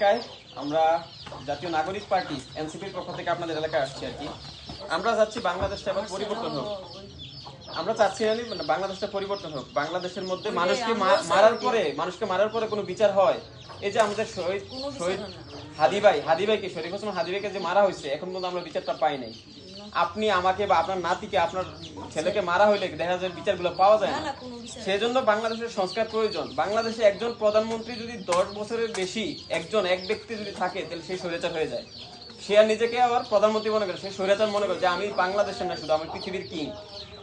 এলাকায় আমরা জাতীয় নাগরিক পার্টি এনসিপির পক্ষ থেকে আপনাদের এলাকায় আসছি আর কি। আমরা চাচ্ছি বাংলাদেশটা এবার পরিবর্তন হোক। আমরা চাচ্ছি না মানে বাংলাদেশটা পরিবর্তন হোক। বাংলাদেশের মধ্যে মানুষকে মারার পরে মানুষকে মারার পরে কোনো বিচার হয়? এই যে আমাদের শহীদ শহীদ হাদিবাই হাদিবাইকে শরীফ হোসেন হাদিবাইকে যে মারা হয়েছে এখন পর্যন্ত আমরা বিচারটা পাই নাই। আপনি আমাকে বা আপনার নাতিকে আপনার ছেলেকে মারা হইলে দেখা যায় বিচারগুলো পাওয়া যায় না। সেজন্য বাংলাদেশের সংস্কার প্রয়োজন। বাংলাদেশে একজন প্রধানমন্ত্রী যদি দশ বছরের বেশি একজন এক ব্যক্তি যদি থাকে তাহলে সেই স্বৈরাচার হয়ে যায়। সে আর নিজেকে আবার প্রধানমন্ত্রী মনে করে সে স্বৈরাচার মনে করে যে আমি বাংলাদেশের না শুধু আমি পৃথিবীর কিং।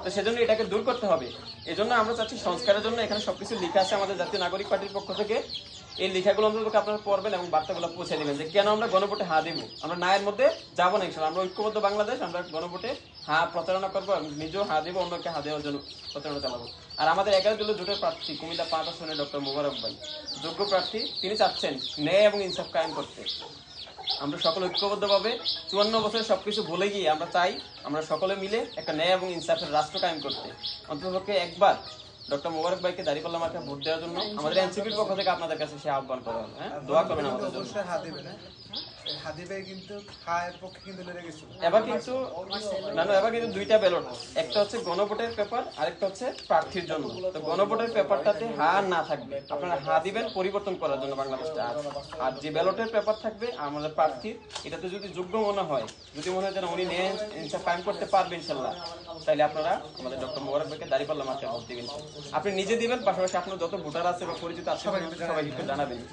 তো সেজন্য এটাকে দূর করতে হবে। এজন্য আমরা চাচ্ছি সংস্কারের জন্য এখানে সবকিছু লেখা আছে আমাদের জাতীয় নাগরিক পার্টির পক্ষ থেকে। এই লেখাগুলো অন্তত আপনারা পড়বেন এবং বার্তাগুলো পৌঁছে দেবেন যে কেন আমরা গণভোটে হা দেবো? আমরা নায়ের মধ্যে যাব না ইনশাল্লাহ। আমরা ঐক্যবদ্ধ বাংলাদেশ, আমরা গণভোটে হা প্রচারণা করব এবং নিজেও হা দেবো, অন্যকে হা দেওয়ার জন্য প্রচারণা চালাবো। আর আমাদের এগারো দলীয় জোটের প্রার্থী কুমিল্লা পাঁচ আসনের ডক্টর মুবারক ভাই। যোগ্য প্রার্থী তিনি চাচ্ছেন ন্যায় এবং ইনসাফ কায়েম করতে। আমরা সকলে ঐক্যবদ্ধভাবে চুয়ান্ন বছরের সবকিছু ভুলে গিয়ে আমরা চাই আমরা সকলে মিলে একটা ন্যায় এবং ইনসাফের রাষ্ট্র কায়েম করতে। অন্ততপক্ষে একবার ডক্টর মোবারক ভাইকে ভোট দেওয়ার জন্য। আমাদের এনসিপির পক্ষ থেকে আপনাদের কাছে সে আহ্বান করা হবে হ্যাঁ? দোয়া করবেন আমাদের জন্য। অবশ্যই হাত দেবে না। এই কিন্তু খায়ের পক্ষে কিন্তু লড়ে গেছিল। এবার কিন্তু না না এবার কিন্তু দুইটা ব্যালট একটা হচ্ছে গণভোটের পেপার আরেকটা হচ্ছে প্রার্থীর জন্য। তো গণভোটের পেপারটাতে হা না থাকবে। আপনারা হা দিবেন পরিবর্তন করার জন্য বাংলাদেশটা আর যে ব্যালটের পেপার থাকবে আমাদের প্রার্থীর এটাতে যদি যোগ্য মনে হয় যদি মনে হয় যেন উনি নিয়ে ইনসাফ কায়েম করতে পারবেন ইনশাল্লাহ তাহলে আপনারা আমাদের ডক্টর মোবারক ভাইকে দাঁড়িয়ে পাল্লা মাঠে ভোট দিবেন আপনি নিজে দিবেন পাশাপাশি আপনার যত ভোটার আছে বা পরিচিত আছে সবাই জানাবেন।